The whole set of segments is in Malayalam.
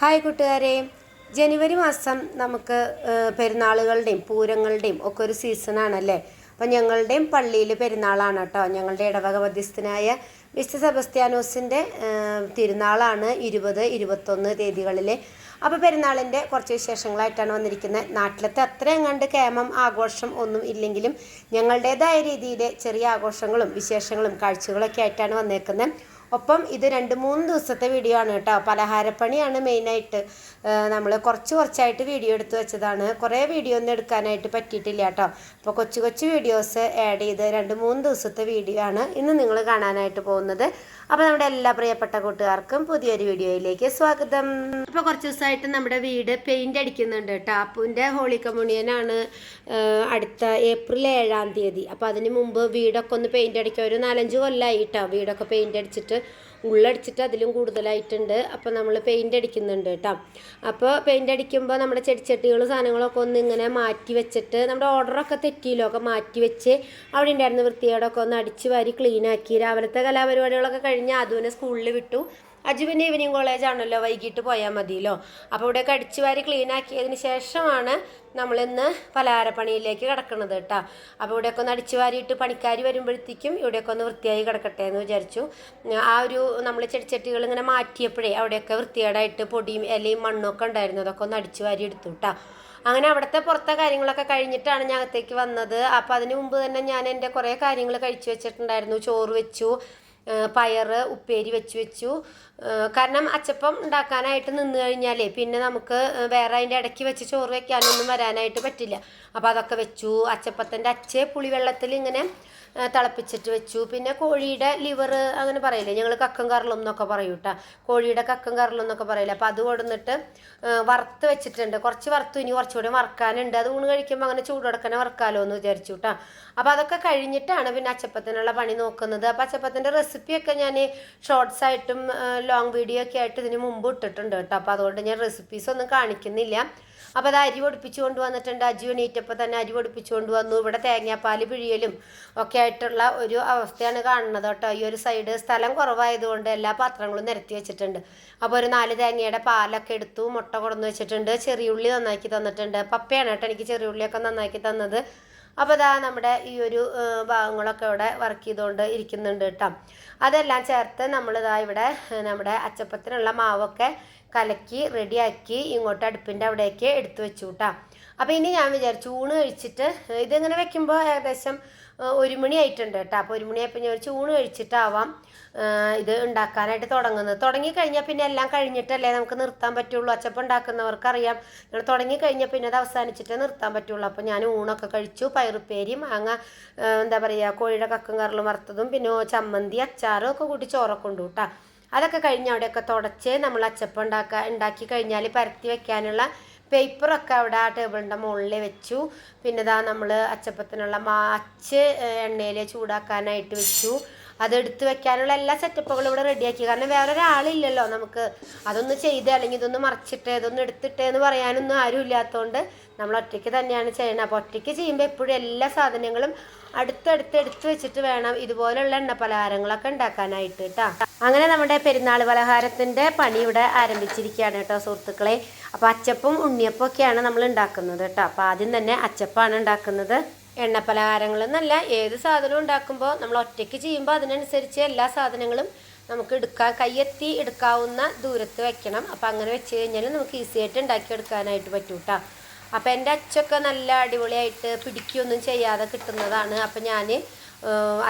ഹായ് കൂട്ടുകാരെ. ജനുവരി മാസം നമുക്ക് പെരുന്നാളുകളുടെയും പൂരങ്ങളുടെയും ഒക്കെ ഒരു സീസണാണല്ലേ? അപ്പം ഞങ്ങളുടെയും പള്ളിയിൽ പെരുന്നാളാണ് കേട്ടോ. ഞങ്ങളുടെ ഇടവക മധ്യസ്ഥനായ മിസ്റ്റർ സെബസ്ത്യാനോസിന്റെ തിരുനാളാണ് ഇരുപത് ഇരുപത്തൊന്ന് തീയതികളിൽ അപ്പോൾ പെരുന്നാളിന്റെ കുറച്ച് വിശേഷങ്ങളായിട്ടാണ് വന്നിരിക്കുന്നത്. നാട്ടിലത്തെ അത്രയും കണ്ട് കേമം ആഘോഷം ഒന്നും ഇല്ലെങ്കിലും ഞങ്ങളുടേതായ രീതിയിൽ ചെറിയ ആഘോഷങ്ങളും വിശേഷങ്ങളും കാഴ്ചകളൊക്കെ ആയിട്ടാണ് വന്നേക്കുന്നത്. ഒപ്പം ഇത് രണ്ട് മൂന്ന് ദിവസത്തെ വീഡിയോ ആണ് കേട്ടോ. പലഹാരപ്പണിയാണ് മെയിനായിട്ട് നമ്മൾ കുറച്ച് കുറച്ചായിട്ട് വീഡിയോ എടുത്ത് വെച്ചതാണ്. കുറേ വീഡിയോ ഒന്നും എടുക്കാനായിട്ട് പറ്റിയിട്ടില്ല കേട്ടോ. അപ്പോൾ കൊച്ചു കൊച്ചു വീഡിയോസ് ആഡ് ചെയ്ത് രണ്ട് മൂന്ന് ദിവസത്തെ വീഡിയോ ആണ് ഇന്ന് നിങ്ങൾ കാണാനായിട്ട് പോകുന്നത്. അപ്പോൾ നമ്മുടെ എല്ലാ പ്രിയപ്പെട്ട കൂട്ടുകാർക്കും പുതിയൊരു വീഡിയോയിലേക്ക് സ്വാഗതം. ഇപ്പോൾ കുറച്ച് ദിവസമായിട്ട് നമ്മുടെ വീട് പെയിന്റ് അടിക്കുന്നുണ്ട് കേട്ടോ. അപ്പുവിന്റെ ഹോളി കമ്മ്യൂണിയനാണ് അടുത്ത ഏപ്രിൽ ഏഴാം തീയതി. അപ്പോൾ അതിന് മുമ്പ് വീടൊക്കെ ഒന്ന് പെയിന്റ് അടിക്കുക ഒരു നാലഞ്ച് കൊല്ലമായി കേട്ടോ. വീടൊക്കെ പെയിന്റ് അടിച്ചിട്ട് ഉള്ളടിച്ചിട്ട് അതിലും കൂടുതലായിട്ടുണ്ട്. അപ്പോൾ നമ്മൾ പെയിന്റ് അടിക്കുന്നുണ്ട് കേട്ടോ അപ്പോൾ പെയിന്റ് അടിക്കുമ്പോൾ നമ്മുടെ ചെടിച്ചട്ടികളും സാധനങ്ങളൊക്കെ ഒന്ന് ഇങ്ങനെ മാറ്റി വെച്ചിട്ട് നമ്മുടെ ഓർഡറൊക്കെ തെറ്റിയില്ലോ? ഒക്കെ മാറ്റി വെച്ച് അവിടെ ഉണ്ടായിരുന്ന വൃത്തിയോടൊക്കെ ഒന്ന് അടിച്ച് വാരി ക്ലീനാക്കി രാവിലത്തെ കലാപരിപാടികളൊക്കെ കഴിഞ്ഞ് അതുവിനെ സ്കൂളിൽ വിട്ടു. അജു പിന്നെ ഈവനിങ് കോളേജാണല്ലോ വൈകിട്ട് പോയാൽ മതിയല്ലോ. അപ്പോൾ ഇവിടെയൊക്കെ അടിച്ചു വാരി ക്ലീൻ ആക്കിയതിന് ശേഷമാണ് നമ്മളിന്ന് പലഹാരപ്പണിയിലേക്ക് കിടക്കുന്നത് കേട്ടോ. അപ്പോൾ ഇവിടെയൊക്കെ ഒന്ന് അടിച്ചു വാരിയിട്ട് പണിക്കാർ വരുമ്പോഴത്തേക്കും ഇവിടെയൊക്കെ ഒന്ന് വൃത്തിയായി കിടക്കട്ടെ എന്ന് വിചാരിച്ചു. ആ ഒരു നമ്മൾ ചെടിച്ചട്ടികൾ ഇങ്ങനെ മാറ്റിയപ്പോഴേ അവിടെയൊക്കെ വൃത്തികേടായിട്ട് പൊടിയും ഇലയും മണ്ണും ഒക്കെ ഉണ്ടായിരുന്നു. അതൊക്കെ ഒന്ന് അടിച്ചു വാരി എടുത്തു കേട്ടോ. അങ്ങനെ അവിടുത്തെ പുറത്തെ കാര്യങ്ങളൊക്കെ കഴിഞ്ഞിട്ടാണ് ഞാൻ അകത്തേക്ക് വന്നത്. അപ്പോൾ അതിന് മുമ്പ് തന്നെ ഞാൻ എന്റെ കുറേ കാര്യങ്ങൾ കഴിച്ചു വെച്ചിട്ടുണ്ടായിരുന്നു. ചോറ് വെച്ചു പയർ ഉപ്പേരി വെച്ച് വെച്ചു. കാരണം അച്ചപ്പം ഉണ്ടാക്കാനായിട്ട് നിന്ന് കഴിഞ്ഞാലേ പിന്നെ നമുക്ക് വേറെ അതിന്റെ ഇടയ്ക്ക് വെച്ച് ചോറ് വെക്കാനൊന്നും വരാനായിട്ട് പറ്റില്ല. അപ്പോൾ അതൊക്കെ വെച്ചു. അച്ചപ്പത്തിന്റെ അച്ചേ പുളിവെള്ളത്തിൽ ഇങ്ങനെ തിളപ്പിച്ചിട്ട് വെച്ചു. പിന്നെ കോഴിയുടെ ലിവർ അങ്ങനെ പറയില്ലേ? ഞങ്ങൾ കക്കം കറലും എന്നൊക്കെ പറയും കേട്ടോ. കോഴിയുടെ കക്കം കറലും എന്നൊക്കെ പറയില്ല? അപ്പോൾ അത് കൊടുന്നിട്ട് വറുത്ത് വെച്ചിട്ടുണ്ട്. കുറച്ച് വറുത്തു ഇനി കുറച്ചുകൂടി വറുക്കാനുണ്ട്. അത് ഊണ് കഴിക്കുമ്പോൾ അങ്ങനെ ചൂടോടക്കനെ വറുക്കാലോ എന്ന് വിചാരിച്ചു കേട്ടോ. അപ്പോൾ അതൊക്കെ കഴിഞ്ഞിട്ടാണ് പിന്നെ അച്ചപ്പത്തിനുള്ള പണി നോക്കുന്നത്. അപ്പോൾ അച്ചപ്പത്തിന്റെ റെസിപ്പിയൊക്കെ ഞാൻ ഷോർട്സ് ആയിട്ടും ലോങ് വീഡിയോ ഒക്കെ ആയിട്ട് ഇതിന് മുമ്പ് ഇട്ടിട്ടുണ്ട് കേട്ടോ. അപ്പോൾ അതുകൊണ്ട് ഞാൻ റെസിപ്പീസ് ഒന്നും കാണിക്കുന്നില്ല. അപ്പോൾ അത് അരി പൊടിപ്പിച്ചു കൊണ്ടുവന്നിട്ടുണ്ട്. അജു എണീറ്റപ്പോൾ തന്നെ അരി പൊടിപ്പിച്ചു കൊണ്ടുവന്നു. ഇവിടെ തേങ്ങാപ്പാൽ പിഴിയലും ഒക്കെ ആയിട്ടുള്ള ഒരു അവസ്ഥയാണ് കാണുന്നത് കേട്ടോ. ഈ ഒരു സൈഡ് സ്ഥലം കുറവായതുകൊണ്ട് എല്ലാ പാത്രങ്ങളും നിരത്തി വെച്ചിട്ടുണ്ട്. അപ്പോൾ ഒരു നാല് തേങ്ങയുടെ പാലൊക്കെ എടുത്തു മുട്ട കൊടുന്ന് വെച്ചിട്ടുണ്ട്. ചെറിയുള്ളി നന്നാക്കി തന്നിട്ടുണ്ട്. പപ്പയാണ് കേട്ടോ എനിക്ക് ചെറിയുള്ളിയൊക്കെ നന്നാക്കി തന്നത്. അപ്പോൾ അതാ നമ്മുടെ ഈ ഒരു ഭാഗങ്ങളൊക്കെ ഇവിടെ വർക്ക് ചെയ്തുകൊണ്ട് ഇരിക്കുന്നുണ്ട് കേട്ടോ. അതെല്ലാം ചേർത്ത് നമ്മളിതാ ഇവിടെ നമ്മുടെ അച്ചപ്പത്തിനുള്ള മാവൊക്കെ കലക്കി റെഡിയാക്കി ഇങ്ങോട്ട് അടുപ്പിന്റെ അവിടേക്ക് എടുത്തു വെച്ചു കേട്ടോ. അപ്പോൾ ഇനി ഞാൻ വിചാരിച്ചു ഊണ് കഴിച്ചിട്ട് ഇതിങ്ങനെ വെക്കുമ്പോൾ ഏകദേശം ഒരു മണി ആയിട്ടുണ്ട് കേട്ടോ. അപ്പോൾ ഒരു മണിയായപ്പോൾ ഞാൻ ഊണ് കഴിച്ചിട്ടാവാം ഇത് ഉണ്ടാക്കാനായിട്ട് തുടങ്ങുന്നത്. തുടങ്ങിക്കഴിഞ്ഞാൽ പിന്നെ എല്ലാം കഴിഞ്ഞിട്ടല്ലേ നമുക്ക് നിർത്താൻ പറ്റുള്ളൂ? അച്ചപ്പം ഉണ്ടാക്കുന്നവർക്കറിയാം നിങ്ങൾ തുടങ്ങിക്കഴിഞ്ഞാൽ പിന്നെ അത് അവസാനിച്ചിട്ടേ നിർത്താൻ പറ്റുള്ളൂ. അപ്പോൾ ഞാൻ ഊണൊക്കെ കഴിച്ചു. പയറുപ്പേരി മാങ്ങ എന്താ പറയുക കോഴിയുടെ കക്കും കറലും വറുത്തതും പിന്നെ ചമ്മന്തി അച്ചാറും ഒക്കെ കൂട്ടി ചോറൊക്കെ ഉണ്ട് കേട്ടോ അതൊക്കെ കഴിഞ്ഞ് അവിടെയൊക്കെ തുടച്ച് നമ്മൾ അച്ചപ്പം ഉണ്ടാക്കുക ഉണ്ടാക്കി കഴിഞ്ഞാൽ പരത്തി വെക്കാനുള്ള പേപ്പറൊക്കെ അവിടെ ആ ടേബിളിന്റെ മുകളിൽ വെച്ചു. പിന്നെ ഇതാ നമ്മൾ അച്ചപ്പത്തിനുള്ള മാച്ച് എണ്ണയിൽ ചൂടാക്കാനായിട്ട് വെച്ചു. അതെടുത്ത് വെക്കാനുള്ള എല്ലാ സെറ്റപ്പുകളും ഇവിടെ റെഡിയാക്കി കാരണം വേറെ ഒരാളില്ലല്ലോ നമുക്ക്. അതൊന്ന് ചെയ്ത് അല്ലെങ്കിൽ ഇതൊന്ന് മറിച്ചിട്ട് ഇതൊന്ന് എടുത്തിട്ട് എന്ന് പറയാനൊന്നും ആരും ഇല്ലാത്തതുകൊണ്ട് നമ്മൾ ഒറ്റയ്ക്ക് തന്നെയാണ് ചെയ്യുന്നത് അപ്പോൾ ഒറ്റയ്ക്ക് ചെയ്യുമ്പോൾ എപ്പോഴും എല്ലാ സാധനങ്ങളും അടുത്തടുത്ത് എടുത്ത് വെച്ചിട്ട് വേണം ഇതുപോലെയുള്ള എണ്ണ പലഹാരങ്ങളൊക്കെ ഉണ്ടാക്കാനായിട്ട് കേട്ടോ അങ്ങനെ നമ്മുടെ പെരുന്നാൾ പലഹാരത്തിന്റെ പണി ഇവിടെ ആരംഭിച്ചിരിക്കുകയാണ് കേട്ടോ സുഹൃത്തുക്കളെ. അപ്പോൾ അച്ചപ്പും ഉണ്ണിയപ്പം ഒക്കെയാണ് നമ്മൾ ഉണ്ടാക്കുന്നത് കേട്ടോ. അപ്പോൾ ആദ്യം തന്നെ അച്ചപ്പാണ് ഉണ്ടാക്കുന്നത്. എണ്ണ പലഹാരങ്ങൾ എന്നല്ല ഏത് സാധനവും ഉണ്ടാക്കുമ്പോൾ നമ്മൾ ഒറ്റയ്ക്ക് ചെയ്യുമ്പോൾ അതിനനുസരിച്ച് എല്ലാ സാധനങ്ങളും നമുക്ക് എടുക്കാൻ കയ്യെത്തി എടുക്കാവുന്ന ദൂരത്ത് വെക്കണം. അപ്പോൾ അങ്ങനെ വെച്ച് കഴിഞ്ഞാൽ നമുക്ക് ഈസി ആയിട്ട് ഉണ്ടാക്കിയെടുക്കാനായിട്ട് പറ്റും കേട്ടോ. അപ്പോൾ എന്റെ അച്ചൊക്കെ നല്ല അടിപൊളിയായിട്ട് പിടിക്കുകയൊന്നും ചെയ്യാതെ കിട്ടുന്നതാണ്. അപ്പോൾ ഞാൻ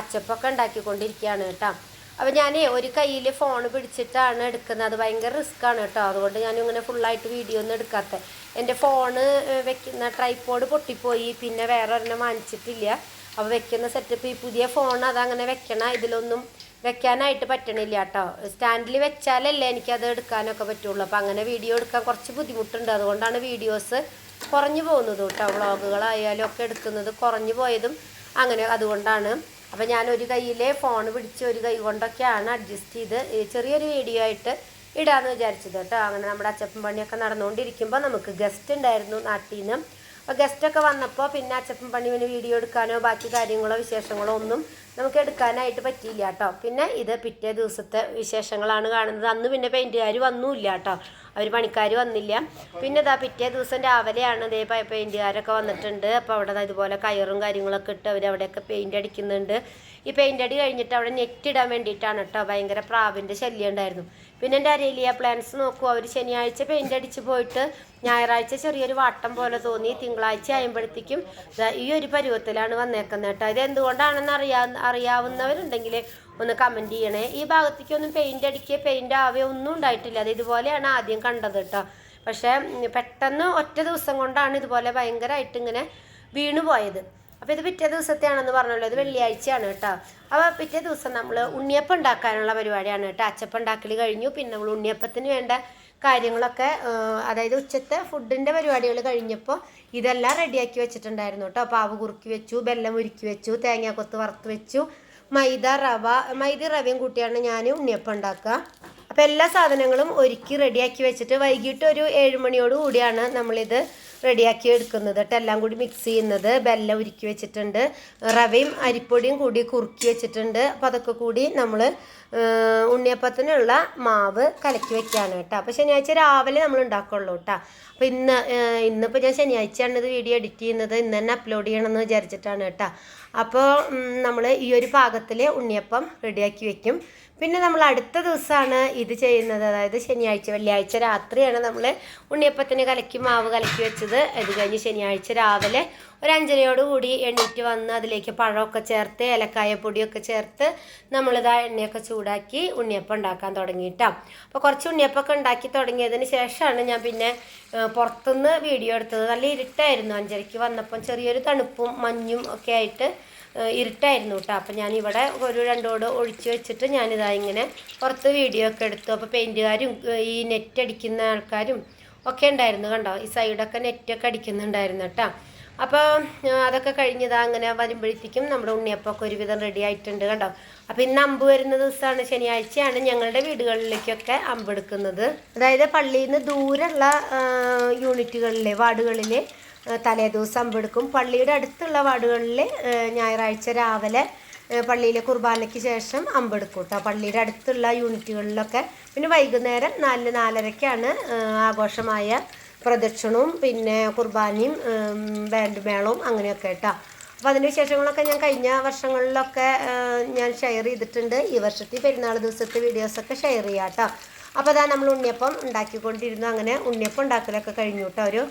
അച്ചപ്പൊക്കെ ഉണ്ടാക്കിക്കൊണ്ടിരിക്കുകയാണ് കേട്ടോ. അപ്പോൾ ഞാൻ ഒരു കയ്യിൽ ഫോൺ പിടിച്ചിട്ടാണ് എടുക്കുന്നത്. അത് ഭയങ്കര റിസ്ക്കാണ് കേട്ടോ. അതുകൊണ്ട് ഞാൻ ഇങ്ങനെ ഫുള്ളായിട്ട് വീഡിയോ ഒന്നും എടുക്കാത്ത. എന്റെ ഫോണ് വെക്കുന്ന ട്രൈപ്പോഡ് പൊട്ടിപ്പോയി. പിന്നെ വേറെ ഒരെണ്ണം വാങ്ങിച്ചിട്ടില്ല. അപ്പോൾ വെക്കുന്ന സെറ്റപ്പ് ഈ പുതിയ ഫോൺ അതങ്ങനെ വെക്കണ ഇതിലൊന്നും വെക്കാനായിട്ട് പറ്റണില്ല കേട്ടോ. സ്റ്റാൻഡിൽ വെച്ചാലല്ലേ എനിക്കത് എടുക്കാനൊക്കെ പറ്റുള്ളൂ. അപ്പോൾ അങ്ങനെ വീഡിയോ എടുക്കാൻ കുറച്ച് ബുദ്ധിമുട്ടുണ്ട്. അതുകൊണ്ടാണ് വീഡിയോസ് കുറഞ്ഞു പോകുന്നത് കേട്ടോ. വ്ളോഗുകളായാലും ഒക്കെ എടുക്കുന്നത് കുറഞ്ഞു പോയതും അങ്ങനെ. അതുകൊണ്ടാണ് അപ്പോൾ ഞാൻ ഒരു കയ്യിലെ ഫോൺ പിടിച്ച് ഒരു കൈ കൊണ്ടൊക്കെയാണ് അഡ്ജസ്റ്റ് ചെയ്ത് ചെറിയൊരു വീഡിയോ ആയിട്ട് ഇടാമെന്ന് വിചാരിച്ചത് കേട്ടോ. അങ്ങനെ നമ്മുടെ അച്ചപ്പൻ പണിയൊക്കെ നടന്നുകൊണ്ടിരിക്കുമ്പോൾ നമുക്ക് ഗസ്റ്റ് ഉണ്ടായിരുന്നു നാട്ടിൽ നിന്ന് അപ്പോൾ ഗസ്റ്റൊക്കെ വന്നപ്പോൾ പിന്നെ അച്ചപ്പൻ പണി വീഡിയോ എടുക്കാനോ ബാക്കി കാര്യങ്ങളോ വിശേഷങ്ങളോ ഒന്നും നമുക്ക് എടുക്കാനായിട്ട് പറ്റിയില്ല കേട്ടോ. പിന്നെ ഇത് പിറ്റേ ദിവസത്തെ വിശേഷങ്ങളാണ് കാണുന്നത്. അന്ന് പിന്നെ പെയിന്റുകാർ വന്നുമില്ല കേട്ടോ. അവർ പണിക്കാർ വന്നില്ല. പിന്നെ ഇതാ പിറ്റേ ദിവസം രാവിലെയാണ് ഇതേ പെയിന്റുകാരൊക്കെ വന്നിട്ടുണ്ട്. അപ്പോൾ അവിടെ ഇതുപോലെ കയറും കാര്യങ്ങളൊക്കെ ഇട്ട് അവർ അവിടെയൊക്കെ പെയിന്റ് അടിക്കുന്നുണ്ട്. ഈ പെയിന്റ് അടി കഴിഞ്ഞിട്ട് അവിടെ നെറ്റ് ഇടാൻ വേണ്ടിയിട്ടാണ് കേട്ടോ. ഭയങ്കര പ്രാവിന്റെ ശല്യം ഉണ്ടായിരുന്നു. പിന്നെ എന്റെ അരേലിയ പ്ലാൻസ് നോക്കൂ. അവർ ശനിയാഴ്ച പെയിന്റ് അടിച്ച് പോയിട്ട് ഞായറാഴ്ച ചെറിയൊരു വാട്ടം പോലെ തോന്നി. തിങ്കളാഴ്ച ആയപ്പോഴത്തേക്കും ഈ ഒരു പരുവത്തിലാണ് വന്നേക്കുന്നത് കേട്ടോ. ഇത് എന്തുകൊണ്ടാണെന്ന് അറിയാ അറിയാവുന്നവരുണ്ടെങ്കിൽ ഒന്ന് കമന്റ് ചെയ്യണേ. ഈ ഭാഗത്തേക്കൊന്നും പെയിന്റ് അടിക്കുക പെയിന്റ് ആവുകയോ ഒന്നും ഉണ്ടായിട്ടില്ല. അത് ഇതുപോലെയാണ് ആദ്യം കണ്ടത് കേട്ടോ. പക്ഷേ പെട്ടെന്ന് ഒറ്റ ദിവസം കൊണ്ടാണ് ഇതുപോലെ ഭയങ്കരമായിട്ട് ഇങ്ങനെ വീണു പോയത്. അപ്പോൾ ഇത് പിറ്റേ ദിവസത്തെയാണെന്ന് പറഞ്ഞല്ലോ. ഇത് വെള്ളിയാഴ്ചയാണ് കേട്ടോ. അപ്പോൾ പിറ്റേ ദിവസം നമ്മൾ ഉണ്ണിയപ്പം ഉണ്ടാക്കാനുള്ള പരിപാടിയാണ് കേട്ടോ. അച്ചപ്പം ഉണ്ടാക്കൽ കഴിഞ്ഞു. പിന്നെ നമ്മൾ ഉണ്ണിയപ്പത്തിന് വേണ്ട കാര്യങ്ങളൊക്കെ അതായത് ഉച്ചത്തെ ഫുഡിന്റെ പരിപാടികൾ കഴിഞ്ഞപ്പോൾ ഇതെല്ലാം റെഡിയാക്കി വെച്ചിട്ടുണ്ടായിരുന്നു കേട്ടോ പാവ് കുറുക്കി വെച്ചു ബെല്ലം ഉരുക്കി വെച്ചു തേങ്ങാക്കൊത്ത് വറുത്ത് വെച്ചു. മൈദ റവ മൈദ റവയും കൂട്ടിയാണ് ഞാൻ ഉണ്ണിയപ്പം ഉണ്ടാക്കുക. അപ്പോൾ എല്ലാ സാധനങ്ങളും ഒരുക്കി റെഡിയാക്കി വെച്ചിട്ട് വൈകിട്ട് ഒരു ഏഴ് മണിയോട് കൂടിയാണ് നമ്മളിത് റെഡിയാക്കി എടുക്കുന്നത് കേട്ടോ. എല്ലാം കൂടി മിക്സ് ചെയ്യുന്നത്. ബെല്ലം ഉരുക്കി വെച്ചിട്ടുണ്ട്. റവയും അരിപ്പൊടിയും കൂടി കുറുക്കി വെച്ചിട്ടുണ്ട്. അപ്പോൾ അതൊക്കെ കൂടി നമ്മൾ ഉണ്ണിയപ്പത്തിനുള്ള മാവ് കലക്കി വെക്കുകയാണ് കേട്ടോ. അപ്പോൾ ശനിയാഴ്ച രാവിലെ നമ്മൾ ഉണ്ടാക്കുള്ളൂ കേട്ടോ. അപ്പോൾ ഇന്ന് ഇന്നിപ്പോൾ ഞാൻ ശനിയാഴ്ചയാണ് ഇത് വീഡിയോ എഡിറ്റ് ചെയ്യുന്നത്. ഇന്ന് തന്നെ അപ്ലോഡ് ചെയ്യണമെന്ന് വിചാരിച്ചിട്ടാണ് കേട്ടോ. അപ്പോൾ നമ്മൾ ഈ ഒരു പാകത്തിൽ ഉണ്ണിയപ്പം റെഡിയാക്കി വെക്കും. പിന്നെ നമ്മൾ അടുത്ത ദിവസമാണ് ഇത് ചെയ്യുന്നത്. അതായത് ശനിയാഴ്ച വെള്ളിയാഴ്ച രാത്രിയാണ് നമ്മൾ ഉണ്ണിയപ്പത്തിന് കലക്കി മാവ് കലക്കി വെച്ചത്. അത് കഴിഞ്ഞ് ശനിയാഴ്ച രാവിലെ ഒരു അഞ്ചരയോട് കൂടി എണ്ണീറ്റ് വന്ന് അതിലേക്ക് പഴമൊക്കെ ചേർത്ത് ഏലക്കായ പൊടിയൊക്കെ ചേർത്ത് നമ്മളിതാ എണ്ണയൊക്കെ ചൂടാക്കി ഉണ്ണിയപ്പം ഉണ്ടാക്കാൻ തുടങ്ങിയിട്ടാം. അപ്പോൾ കുറച്ച് ഉണ്ണിയപ്പമൊക്കെ ഉണ്ടാക്കി തുടങ്ങിയതിന് ശേഷമാണ് ഞാൻ പിന്നെ പുറത്തുനിന്ന് വീഡിയോ എടുത്തത്. നല്ല ഇരുട്ടായിരുന്നു. അഞ്ചരയ്ക്ക് വന്നപ്പം ചെറിയൊരു തണുപ്പും മഞ്ഞും ഒക്കെ ആയിട്ട് ഇരുട്ടായിരുന്നു കേട്ടോ. അപ്പം ഞാനിവിടെ ഒരു രണ്ടോട് ഒഴിച്ച് വെച്ചിട്ട് ഞാനിതാ ഇങ്ങനെ പുറത്ത് വീഡിയോ ഒക്കെ എടുത്തു. അപ്പോൾ പെയിന്റുകാരും ഈ നെറ്റ് അടിക്കുന്ന ആൾക്കാരും ഒക്കെ ഉണ്ടായിരുന്നു കണ്ടോ? ഈ സൈഡൊക്കെ നെറ്റൊക്കെ അടിക്കുന്നുണ്ടായിരുന്നു കേട്ടോ. അപ്പോൾ അതൊക്കെ കഴിഞ്ഞതാ അങ്ങനെ വരുമ്പോഴത്തേക്കും നമ്മുടെ ഉണ്ണിയപ്പമൊക്കെ ഒരുവിധം റെഡി ആയിട്ടുണ്ട് കണ്ടോ? അപ്പോൾ ഇന്ന് അമ്പ് വരുന്ന ദിവസമാണ് ശനിയാഴ്ചയാണ് ഞങ്ങളുടെ വീടുകളിലേക്കൊക്കെ അമ്പ് എടുക്കുന്നത്. അതായത് പള്ളിയിൽ നിന്ന് ദൂരമുള്ള യൂണിറ്റുകളിലെ വാർഡുകളിൽ തലേദിവസം അമ്പെടുക്കും പള്ളിയുടെ അടുത്തുള്ള വാർഡുകളിൽ ഞായറാഴ്ച രാവിലെ പള്ളിയിലെ കുർബാനയ്ക്ക് ശേഷം അമ്പെടുക്കും കേട്ടോ. പള്ളിയുടെ അടുത്തുള്ള യൂണിറ്റുകളിലൊക്കെ. പിന്നെ വൈകുന്നേരം നാല് നാലരയ്ക്കാണ് ആഘോഷമായ പ്രദക്ഷിണവും പിന്നെ കുർബാനയും ബാൻഡ് മേളവും അങ്ങനെയൊക്കെ കേട്ടോ അപ്പോൾ അതിന്റെ വിശേഷങ്ങളൊക്കെ ഞാൻ കഴിഞ്ഞ വർഷങ്ങളിലൊക്കെ ഞാൻ ഷെയർ ചെയ്തിട്ടുണ്ട്. ഈ വർഷത്തെ പെരുന്നാൾ ദിവസത്തെ വീഡിയോസൊക്കെ ഷെയർ ചെയ്യാം കേട്ടോ അപ്പോൾ അതാ നമ്മൾ ഉണ്ണിയപ്പം ഉണ്ടാക്കിക്കൊണ്ടിരുന്നു. അങ്ങനെ ഉണ്ണിയപ്പം ഉണ്ടാക്കലൊക്കെ കഴിഞ്ഞു കേട്ടോ ഒരു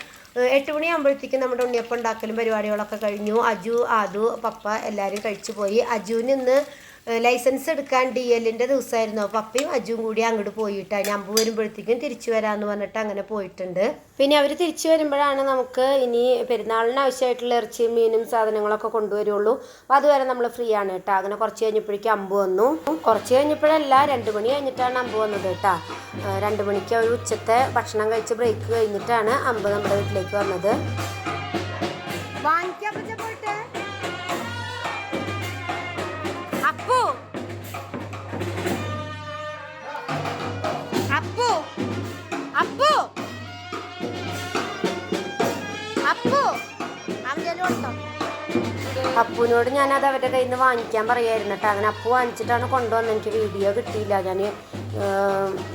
എട്ട് മണിയാകുമ്പോഴത്തേക്കും നമ്മുടെ ഉണ്ണിയപ്പം ഉണ്ടാക്കലും പരിപാടികളൊക്കെ കഴിഞ്ഞു. അജു ആദു പപ്പ എല്ലാവരും കഴിച്ചു പോയി. അജുവിന് ഇന്ന് ലൈസൻസ് എടുക്കാൻ ഡി എല്ലിന്റെ ദിവസമായിരുന്നു. അപ്പോൾ അപ്പയും അജുവും കൂടി അങ്ങോട്ട് പോയിട്ട് അമ്പ് വരുമ്പോഴത്തേക്കും തിരിച്ചു വരാമെന്ന് പറഞ്ഞിട്ട് അങ്ങനെ പോയിട്ടുണ്ട്. പിന്നെ അവർ തിരിച്ചു വരുമ്പോഴാണ് നമുക്ക് ഇനി പെരുന്നാളിന് ആവശ്യമായിട്ടുള്ള ഇറച്ചിയും മീനും സാധനങ്ങളൊക്കെ കൊണ്ടുവരുള്ളൂ. അപ്പോൾ അതുവരെ നമ്മൾ ഫ്രീ ആണ് കേട്ടോ. അങ്ങനെ കുറച്ച് കഴിഞ്ഞപ്പോഴേക്കും അമ്പ് വന്നു. കുറച്ച് കഴിഞ്ഞപ്പോഴല്ല രണ്ട് മണി കഴിഞ്ഞിട്ടാണ് അമ്പ് വന്നത് കേട്ടോ. രണ്ട് മണിക്ക് ഒരു ഉച്ചത്തെ ഭക്ഷണം കഴിച്ച് ബ്രേക്ക് കഴിഞ്ഞിട്ടാണ് അമ്പ് നമ്മുടെ വീട്ടിലേക്ക് വന്നത്. അപ്പു അപ്പുവിനോട് ഞാനത് അവരുടെ കയ്യിൽ നിന്ന് വാങ്ങിക്കാൻ പറയായിരുന്നു കേട്ടോ അങ്ങനെ അപ്പു വാങ്ങിച്ചിട്ടാണ് കൊണ്ടുവന്നത് എനിക്ക് വീഡിയോ കിട്ടിയില്ല ഞാൻ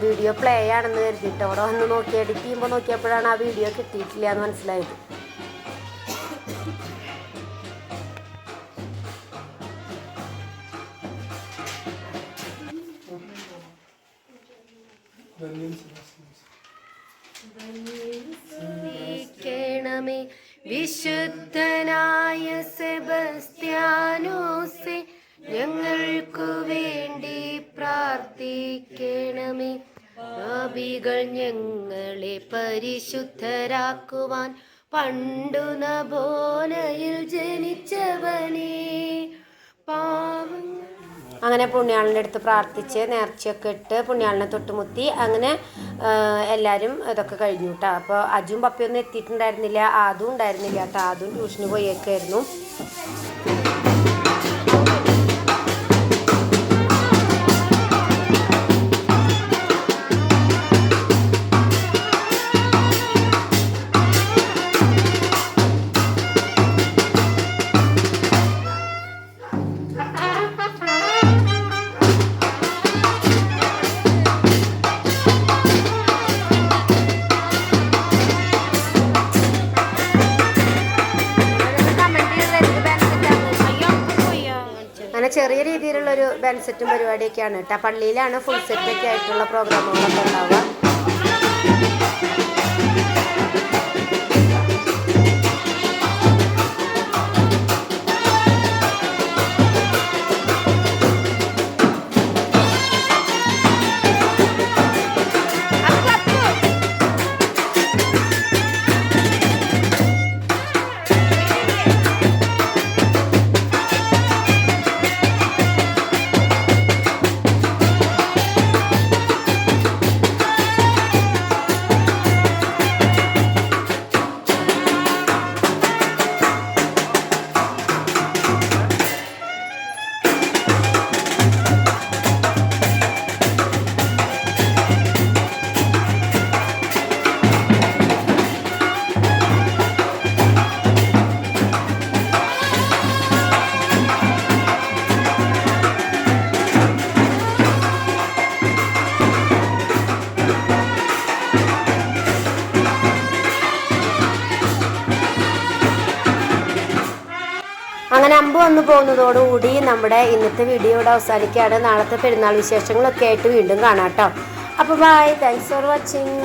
വീഡിയോ പ്ലേ ആണെന്ന് കരുതിയിട്ട് അവിടെ വന്ന് നോക്കി എഡിറ്റ് ചെയ്യുമ്പോൾ നോക്കിയപ്പോഴാണ് ആ വീഡിയോ കിട്ടിയിട്ടില്ല എന്ന് മനസ്സിലായത് ണമേ വിശുദ്ധനായ സെബസ്ത്യാനോസെ ഞങ്ങൾക്കു വേണ്ടി പ്രാർത്ഥിക്കണമേ. പാപികൾ ഞങ്ങളെ പരിശുദ്ധരാക്കുവാൻ പണ്ടു നബോലയിൽ ജനിച്ചവനേ അങ്ങനെ പുണ്യാളിന്റെ അടുത്ത് പ്രാർത്ഥിച്ച് നേർച്ചയൊക്കെ ഇട്ട് പുണ്യാളിനെ തൊട്ടുമുത്തി അങ്ങനെ എല്ലാവരും ഇതൊക്കെ കഴിഞ്ഞു കേട്ടോ അപ്പോൾ അജും പപ്പയൊന്നും എത്തിയിട്ടുണ്ടായിരുന്നില്ല ആദും ഉണ്ടായിരുന്നില്ല കേട്ടോ ആദും ട്യൂഷന് പോയേക്കായിരുന്നു. ചെറിയ രീതിയിലുള്ള ഒരു ബാൻഡ് സെറ്റും പരിപാടിയൊക്കെയാണ് കേട്ടോ പള്ളിയിലാണ് ഫുൾ സെറ്റൊക്കെ ആയിട്ടുള്ള പ്രോഗ്രാമുകളൊക്കെ ഉണ്ടാവുക. അമ്പ് വന്നു പോകുന്നതോടുകൂടി നമ്മുടെ ഇന്നത്തെ വീഡിയോ ഇവിടെ അവസാനിക്കുകയാണ്. നാളത്തെ പെരുന്നാൾ വിശേഷങ്ങളൊക്കെ ആയിട്ട് വീണ്ടും കാണാം കേട്ടോ. അപ്പോൾ ബൈ താങ്ക്സ് ഫോർ വാച്ചിങ്